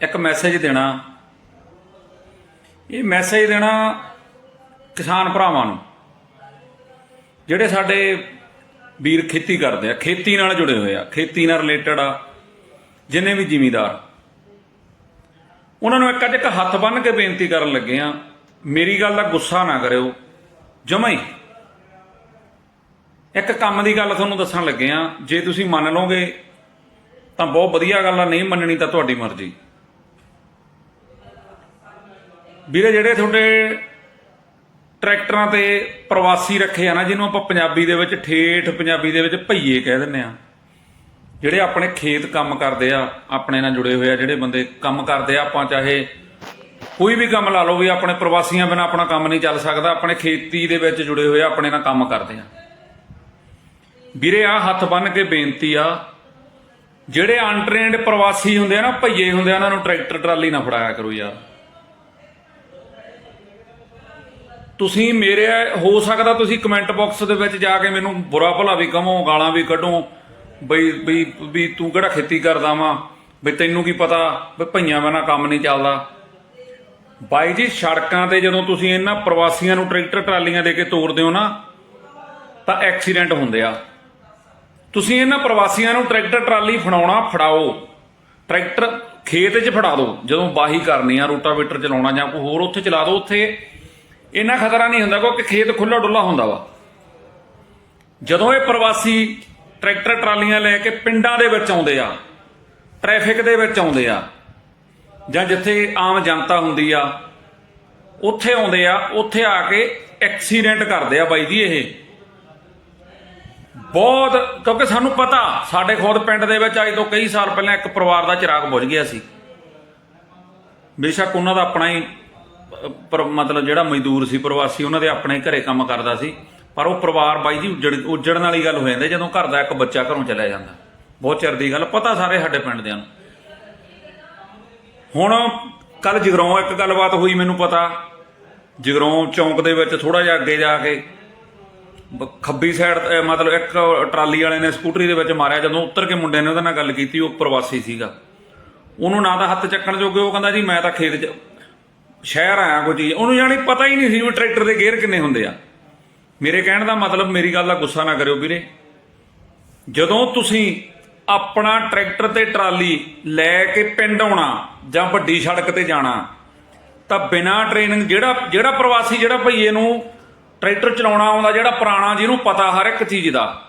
ਇੱਕ ਮੈਸੇਜ ਦੇਣਾ। ਇਹ ਮੈਸੇਜ ਦੇਣਾ ਕਿਸਾਨ ਭਰਾਵਾਂ ਨੂੰ। ਜਿਹੜੇ ਸਾਡੇ ਵੀਰ ਖੇਤੀ ਕਰਦੇ ਆ, ਖੇਤੀ ਨਾਲ ਜੁੜੇ ਹੋਏ ਆ, ਖੇਤੀ ਨਾਲ ਰਿਲੇਟਡ ਆ, ਜਿੰਨੇ ਵੀ ਜ਼ਿਮੀਦਾਰ। ਉਹਨਾਂ ਨੂੰ ਇੱਕ ਅੱਜ ਇੱਕ ਹੱਥ ਬੰਨ ਕੇ ਬੇਨਤੀ ਕਰਨ ਲੱਗੇ ਆ, ਮੇਰੀ ਗੱਲ ਦਾ ਗੁੱਸਾ ਨਾ ਕਰਿਓ, ਜਮਾਂ ਹੀ। ਇੱਕ ਕੰਮ ਦੀ ਗੱਲ ਤੁਹਾਨੂੰ ਦੱਸਣ ਲੱਗੇ ਆ, ਜੇ ਤੁਸੀਂ ਮੰਨ ਲਓਗੇ, ਤਾਂ ਬਹੁਤ ਵਧੀਆ ਗੱਲ ਆ, ਨਹੀਂ ਮੰਨਣੀ ਤਾਂ ਤੁਹਾਡੀ ਮਰਜ਼ੀ। ਵੀਰੇ, ਜਿਹੜੇ ਤੁਹਾਡੇ ਟਰੈਕਟਰਾਂ ਤੇ ਪ੍ਰਵਾਸੀ ਰੱਖੇ ਆ ਨਾ, ਜਿਹਨੂੰ ਆਪਾਂ ਪੰਜਾਬੀ ਦੇ ਵਿੱਚ ਠੇਠ ਪੰਜਾਬੀ ਦੇ ਵਿੱਚ ਭਈਏ ਕਹਿ ਦਿੰਦੇ ਆ, ਜਿਹੜੇ ਆਪਣੇ ਖੇਤ ਕੰਮ ਕਰਦੇ ਆ, ਆਪਣੇ ਨਾਲ ਜੁੜੇ ਹੋਏ ਆ, ਜਿਹੜੇ ਬੰਦੇ ਕੰਮ ਕਰਦੇ ਆ, ਆਪਾਂ ਚਾਹੇ ਕੋਈ ਵੀ ਕੰਮ ਲਾ ਲਓ ਵੀ ਆਪਣੇ ਪ੍ਰਵਾਸੀਆਂ ਬਿਨਾਂ ਆਪਣਾ ਕੰਮ ਨਹੀਂ ਚੱਲ ਸਕਦਾ, ਆਪਣੇ ਖੇਤੀ ਦੇ ਵਿੱਚ ਜੁੜੇ ਹੋਏ ਆ, ਆਪਣੇ ਨਾਲ ਕੰਮ ਕਰਦੇ ਆ। ਵੀਰੇ ਆ ਹੱਥ ਬੰਨ ਕੇ ਬੇਨਤੀ ਆ, ਜਿਹੜੇ ਅਨਟ੍ਰੇਨਡ ਪ੍ਰਵਾਸੀ ਹੁੰਦੇ ਆ ਨਾ, ਭਈਏ ਹੁੰਦੇ ਆ, ਉਹਨਾਂ ਨੂੰ ਟਰੈਕਟਰ ਟਰਾਲੀ ਨਾ ਫੜਾਇਆ ਕਰੋ ਯਾਰ। ਤੁਸੀਂ ਮੇਰੇ, ਹੋ ਸਕਦਾ ਤੁਸੀਂ ਕਮੈਂਟ ਬਾਕਸ ਦੇ ਵਿੱਚ ਜਾ ਕੇ ਮੈਨੂੰ ਬੁਰਾ ਭਲਾ ਵੀ ਕਹੋ, ਗਾਲਾਂ ਵੀ ਕੱਢੋ, ਬਈ ਬਈ, ਵੀ ਤੂੰ ਕਿਹੜਾ ਖੇਤੀ ਕਰਦਾ ਵਾਂ? ਵੀ ਤੈਨੂੰ ਕੀ ਪਤਾ ਵੀ ਭਈਆਂ ਬਿਨਾਂ ਕੰਮ ਨਹੀਂ ਚੱਲਦਾ? ਬਾਈ ਜੀ, ਸੜਕਾਂ ਤੇ ਜਦੋਂ ਤੁਸੀਂ ਇਹਨਾਂ ਪ੍ਰਵਾਸੀਆਂ ਨੂੰ ਟਰੈਕਟਰ, ਟਰਾਲੀਆਂ ਦੇ ਕੇ ਤੋਰਦੇ ਹੋ ਨਾ, ਤਾਂ ਐਕਸੀਡੈਂਟ ਹੁੰਦੇ ਆ। ਤੁਸੀਂ ਇਹਨਾਂ ਪ੍ਰਵਾਸੀਆਂ ਨੂੰ ਟਰੈਕਟਰ, ਟਰਾਲੀ ਫੜਾਉਣਾ ਫੜਾਓ। ਟਰੈਕਟਰ ਖੇਤ 'ਚ ਫੜਾ ਦਿਓ, ਜਦੋਂ ਬਾਹੀ ਕਰਨੀ ਆ, ਰੋਟਾਵੇਟਰ ਚਲਾਉਣਾ ਜਾਂ ਕੋਈ ਹੋਰ ਉੱਥੇ ਚਲਾ ਦਿਓ, ਉੱਥੇ ਇੰਨਾ ਖਤਰਾ ਨਹੀਂ ਹੁੰਦਾ ਕਿਉਂਕਿ ਖੇਤ ਖੁੱਲਾ ਡੁੱਲਾ ਹੁੰਦਾ ਵਾ। ਜਦੋਂ ਇਹ ਪ੍ਰਵਾਸੀ ਟਰੈਕਟਰ ਟਰਾਲੀਆਂ ਲੈ ਕੇ ਪਿੰਡਾਂ ਦੇ ਵਿੱਚ ਆਉਂਦੇ ਆ, ਟ੍ਰੈਫਿਕ ਦੇ ਵਿੱਚ ਆਉਂਦੇ ਆ, ਜਾਂ ਜਿੱਥੇ ਆਮ ਜਨਤਾ ਹੁੰਦੀ ਆ, ਉੱਥੇ ਆਉਂਦੇ ਆ, ਉੱਥੇ ਆ ਕੇ ਐਕਸੀਡੈਂਟ ਕਰਦੇ ਆ ਬਾਈ ਜੀ ਇਹ। ਬਹੁਤ, ਕਿਉਂਕਿ ਸਾਨੂੰ ਪਤਾ, ਸਾਡੇ ਖੁਦ ਪਿੰਡ ਦੇ ਵਿੱਚ ਅੱਜ ਤੋਂ ਕਈ ਸਾਲ ਪਹਿਲਾਂ ਇੱਕ ਪਰਿਵਾਰ ਦਾ ਚਿਰਾਗ ਬੁਝ ਗਿਆ ਸੀ। ਬੇਸ਼ੱਕ ਉਹਨਾਂ ਦਾ ਆਪਣਾ ਹੀ ਪਰ ਮਤਲਬ ਜਿਹੜਾ ਮਜ਼ਦੂਰ ਸੀ, ਪ੍ਰਵਾਸੀ, ਉਹਨਾਂ ਦੇ ਆਪਣੇ ਘਰੇ ਕੰਮ ਕਰਦਾ ਸੀ। ਪਰ ਉਹ ਪਰਿਵਾਰ ਬਾਈ ਜੀ ਉੱਜੜ, ਉੱਜੜਨ ਵਾਲੀ ਗੱਲ ਹੋ ਜਾਂਦੀ ਜਦੋਂ ਘਰ ਦਾ ਇੱਕ ਬੱਚਾ ਘਰੋਂ ਚਲਿਆ ਜਾਂਦਾ। ਬਹੁਤ ਚਿਰ ਦੀ ਗੱਲ, ਪਤਾ ਸਾਰੇ ਸਾਡੇ ਪਿੰਡ ਦਿਆਂ ਨੂੰ। ਹੁਣ ਕੱਲ ਜਗਰਾਉਂ ਇੱਕ ਗੱਲਬਾਤ ਹੋਈ, ਮੈਨੂੰ ਪਤਾ। ਜਗਰਾਉਂ ਚੌਂਕ ਦੇ ਵਿੱਚ ਥੋੜਾ ਜਿਹਾ ਅੱਗੇ ਜਾ ਕੇ ਖੱਬੀ ਸਾਈਡ ਮਤਲਬ ਇੱਕ ਟਰਾਲੀ ਵਾਲੇ ਨੇ ਸਕੂਟਰੀ ਦੇ ਵਿੱਚ ਮਾਰਿਆ, ਜਦੋਂ ਉੱਤਰ ਕੇ ਮੁੰਡੇ ਨੇ ਉਹਦੇ ਨਾਲ ਗੱਲ ਕੀਤੀ, ਉਹ ਪ੍ਰਵਾਸੀ ਸੀਗਾ। ਉਹਨੂੰ ਨਾ ਤਾਂ ਹੱਥ ਚੱਕਣ ਜੋਗੇ, ਉਹ ਕਹਿੰਦਾ ਜੀ, ਮੈਂ ਤਾਂ ਖੇਤ 'ਚ ਸ਼ਹਿਰ ਆਇਆ ਕੋਈ ਚੀਜ਼। ਉਹਨੂੰ ਜਾਣੀ ਪਤਾ ਹੀ ਨਹੀਂ ਸੀ ਵੀ ਟਰੈਕਟਰ ਦੇ ਗੇਅਰ ਕਿੰਨੇ ਹੁੰਦੇ ਆ। ਮੇਰੇ ਕਹਿਣ ਦਾ ਮਤਲਬ ਮੇਰੀ ਗੱਲ ਦਾ ਗੁੱਸਾ ਨਾ ਕਰਿਓ ਵੀਰੇ। ਜਦੋਂ ਤੁਸੀਂ ਆਪਣਾ ਟਰੈਕਟਰ ਤੇ ਟਰਾਲੀ ਲੈ ਕੇ ਪਿੰਡ ਆਉਣਾ ਜਾਂ ਵੱਡੀ ਸੜਕ ਤੇ ਜਾਣਾ, ਤਾਂ ਬਿਨਾਂ ਟ੍ਰੇਨਿੰਗ ਜਿਹੜਾ ਜਿਹੜਾ ਪ੍ਰਵਾਸੀ, ਜਿਹੜਾ ਭਈਏ ਨੂੰ ਟਰੈਕਟਰ ਚਲਾਉਣਾ ਆਉਂਦਾ, ਜਿਹੜਾ ਪੁਰਾਣਾ ਜਿਹਨੂੰ ਪਤਾ ਹਰ ਇੱਕ ਚੀਜ਼ ਦਾ,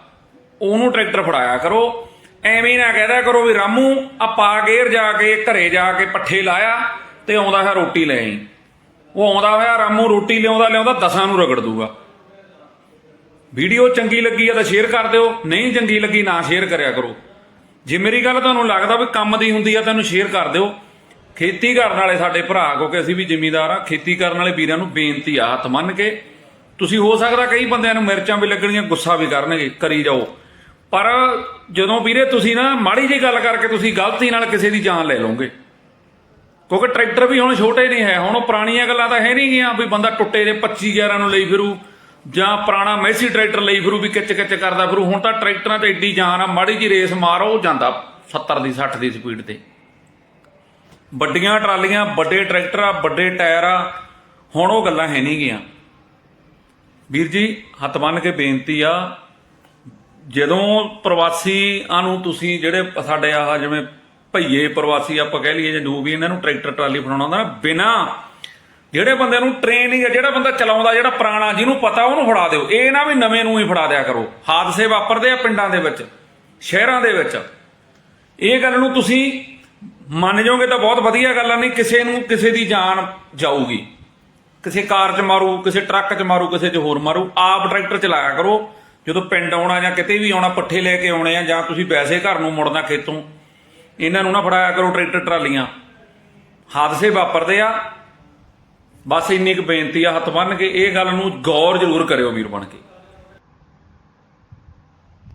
ਉਹਨੂੰ ਟਰੈਕਟਰ ਫੜਾਇਆ ਕਰੋ। ਐਵੇਂ ਹੀ ਨਾ ਕਹਿਦਾ ਕਰੋ ਵੀ ਰਾਮੂ ਆ ਪਾ ਗੇਰ ਜਾ ਕੇ, ਘਰੇ ਜਾ ਕੇ ਪੱਠੇ ਲਾਇਆ ਤੇ ਆਉਂਦਾ ਹੈ ਰੋਟੀ ਲੈ ਆਈ। ਉਹ ਆਉਂਦਾ ਹੋਇਆ ਰਾਮੂ ਰੋਟੀ ਲਿਆਉਂਦਾ ਲਿਆਉਂਦਾ, ਦਸਾਂ ਨੂੰ ਰਗੜ ਦੂਗਾ। ਵੀਡੀਓ ਚੰਗੀ ਲੱਗੀ ਆ ਤਾਂ ਸ਼ੇਅਰ ਕਰ ਦਿਓ, ਨਹੀਂ ਚੰਗੀ ਲੱਗੀ ਨਾ ਸ਼ੇਅਰ ਕਰਿਆ ਕਰੋ। ਜੇ ਮੇਰੀ ਗੱਲ ਤੁਹਾਨੂੰ ਲੱਗਦਾ ਵੀ ਕੰਮ ਦੀ ਹੁੰਦੀ ਆ, ਤੈਨੂੰ ਸ਼ੇਅਰ ਕਰ ਦਿਓ। ਖੇਤੀ ਕਰਨ ਵਾਲੇ ਸਾਡੇ ਭਰਾ, ਕਿਉਂਕਿ ਅਸੀਂ ਵੀ ਜ਼ਿਮੀਂਦਾਰ ਆ, ਖੇਤੀ ਕਰਨ ਵਾਲੇ ਵੀਰਾਂ ਨੂੰ ਬੇਨਤੀ ਆ, ਹੱਥ ਮੰਨ ਕੇ। ਤੁਸੀਂ ਹੋ ਸਕਦਾ ਕਈ ਬੰਦਿਆਂ ਨੂੰ ਮਿਰਚਾਂ ਵੀ ਲੱਗਣੀਆਂ, ਗੁੱਸਾ ਵੀ ਕਰਨਗੇ, ਕਰੀ ਜਾਓ। ਪਰ ਜਦੋਂ ਵੀਰੇ ਤੁਸੀਂ ਨਾ ਮਾੜੀ ਜਿਹੀ ਗੱਲ ਕਰਕੇ ਤੁਸੀਂ ਗਲਤੀ ਨਾਲ ਕਿਸੇ ਦੀ ਜਾਨ ਲੈ ਲਓਗੇ। ਕਿਉਂਕਿ ਟਰੈਕਟਰ ਵੀ ਹੁਣ ਛੋਟੇ ਨਹੀਂ ਹੈ, ਹੁਣ ਉਹ ਪੁਰਾਣੀਆਂ ਗੱਲਾਂ ਤਾਂ ਹੈ ਨਹੀਂ ਗੀਆਂ ਵੀ ਬੰਦਾ ਟੁੱਟੇ ਦੇ 25 11 ਨੂੰ ਲਈ ਫਿਰੂ ਜਾਂ ਪੁਰਾਣਾ ਮੈਸੀ ਟਰੈਕਟਰ ਲਈ ਫਿਰੂ ਵੀ ਕਿੱਚ ਕਿੱਚ ਕਰਦਾ ਫਿਰੂ। ਹੁਣ ਤਾਂ ਟਰੈਕਟਰਾਂ ਤੇ ਏਡੀ ਜਾਨ ਆ, ਮਾੜੀ ਜੀ ਰੇਸ ਮਾਰੋ, ਉਹ ਜਾਂਦਾ 70 ਦੀ 60 ਦੀ ਸਪੀਡ ਤੇ। ਵੱਡੀਆਂ ਟਰਾਲੀਆਂ, ਵੱਡੇ ਟਰੈਕਟਰ ਆ, ਵੱਡੇ ਟਾਇਰ ਆ, ਹੁਣ ਉਹ ਗੱਲਾਂ ਹੈ ਨਹੀਂ ਗੀਆਂ। ਵੀਰ ਜੀ, ਹੱਥ ਬੰਨ ਕੇ ਬੇਨਤੀ ਆ, ਜਦੋਂ ਪ੍ਰਵਾਸੀਆਂ ਨੂੰ ਤੁਸੀਂ ਜਿਹੜੇ ਸਾਡੇ ਆਹ ਜਿਵੇਂ ਭਈਏ ਪ੍ਰਵਾਸੀ ਆਪਾਂ ਕਹਿ ਲਈਏ, ਜਾਂ ਜੋ ਵੀ ਇਹਨਾਂ ਨੂੰ ਟਰੈਕਟਰ, ਟਰਾਲੀ ਫੜਾਉਣਾ ਹੁੰਦਾ ਨਾ, ਬਿਨਾ ਜਿਹੜੇ ਬੰਦੇ ਨੂੰ ਟ੍ਰੇਨਿੰਗ ਜਿਹੜਾ ਬੰਦਾ ਚਲਾਉਂਦਾ, ਜਿਹੜਾ ਪੁਰਾਣਾ, ਜਿਹਨੂੰ ਪਤਾ, ਉਹਨੂੰ ਫੜਾ ਦਿਓ। ਇਹ ਨਾ ਵੀ ਨਵੇਂ ਨੂੰ ਹੀ ਫੜਾ ਦਿਆ ਕਰੋ। ਹਾਦਸੇ ਵਾਪਰਦੇ ਆ ਪਿੰਡਾਂ ਦੇ ਵਿੱਚ, ਸ਼ਹਿਰਾਂ ਦੇ ਵਿੱਚ। ਇਹ ਗੱਲ ਨੂੰ ਤੁਸੀਂ ਮੰਨ ਜਾਓਗੇ ਤਾਂ ਬਹੁਤ ਵਧੀਆ ਗੱਲ ਆ, ਨਹੀਂ ਕਿਸੇ ਨੂੰ ਕਿਸੇ ਦੀ ਜਾਨ ਜਾਊਗੀ। ਕਿਸੇ ਕਾਰ 'ਚ ਮਾਰੂ, ਕਿਸੇ ਟਰੱਕ 'ਚ ਮਾਰੂ, ਕਿਸੇ 'ਚ ਹੋਰ ਮਾਰੂ, ਆਪ ਟਰੈਕਟਰ ਚਲਾਇਆ ਕਰੋ। ਜਦੋਂ ਪਿੰਡ ਆਉਣਾ ਜਾਂ ਕਿਤੇ ਵੀ ਆਉਣਾ, ਪੱਠੇ ਲੈ ਕੇ ਆਉਣੇ ਆ ਜਾਂ ਤੁਸੀਂ ਵੈਸੇ ਘਰ ਨੂੰ ਮੁੜਨਾ ਖੇਤੋਂ ਇਹਨਾਂ ਨੂੰ ਨਾ ਫੜਾਇਆ ਕਰੋ ਟਰੈਕਟਰ ਟਰਾਲੀਆਂ। ਹਾਦਸੇ ਵਾਪਰਦੇ ਆ। ਬਸ ਇੰਨੀ ਕੁ ਬੇਨਤੀ ਆ, ਹੱਥ ਬੰਨ ਕੇ ਇਹ ਗੱਲ ਨੂੰ ਗੌਰ ਜ਼ਰੂਰ ਕਰਿਓ ਵੀਰ ਬਣ ਕੇ।